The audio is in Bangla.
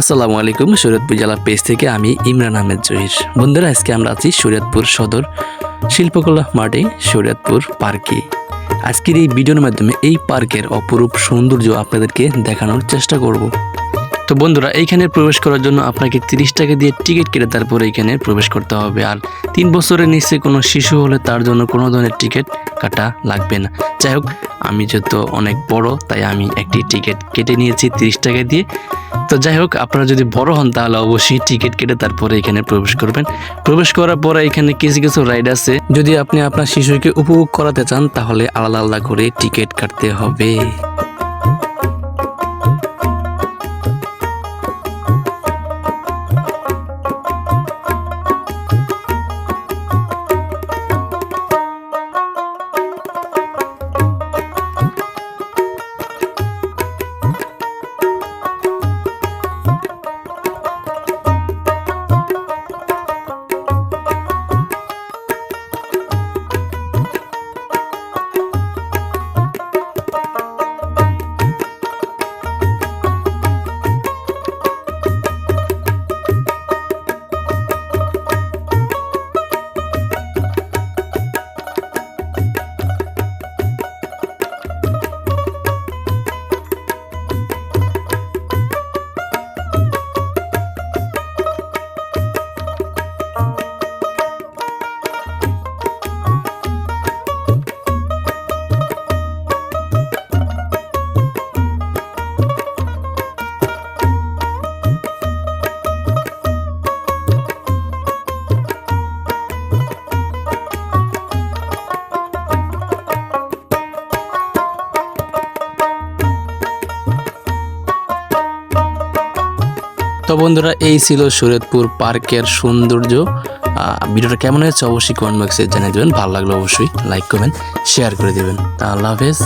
আসসালামু আলাইকুম শরীয়তপুর জেলা পেজ থেকে আমি ইমরান আহমেদ জহির। বন্ধুরা, আজকে আমরা আছি শরীয়তপুর সদর শিল্পকলা মাঠে শরীয়তপুর পার্কে। আজকের এই ভিডিওর মাধ্যমে এই পার্কের অপরূপ সৌন্দর্য আপনাদেরকে দেখানোর চেষ্টা করব। তো বন্ধুরা, এইখানে প্রবেশ করার জন্য আপনাকে তিরিশ টাকা দিয়ে টিকিট কেটে তারপর এইখানে প্রবেশ করতে হবে। আর তিন বছরের নিচে কোনো শিশু হলে তার জন্য কোনো ধরনের টিকিট কাটা লাগবে না। যাই হোক, আমি যেহেতু অনেক বড়, তাই আমি একটি টিকিট কেটে নিয়েছি তিরিশ টাকা দিয়ে। তো যাই হোক, আপনারা যদি বড় হন, তাহলে অবশ্যই টিকিট কেটে তারপরে এখানে প্রবেশ করবেন। প্রবেশ করার পরে এখানে কিছু কিছু রাইড আছে। যদি আপনি আপনার শিশুকে উপভোগ করাতে চান, তাহলে আলাদা আলাদা করে টিকিট কাটতে হবে। তো বন্ধুরা, এই ছিল সুরেতপুর পার্কের সৌন্দর্য। ভিডিওটা কেমন হয়েছে অবশ্যই কমেন্ট বক্সে জানিয়ে দেবেন। ভালো লাগলে অবশ্যই লাইক করবেন শেয়ার করে দেবেন। আল্লাহ হাফেজ।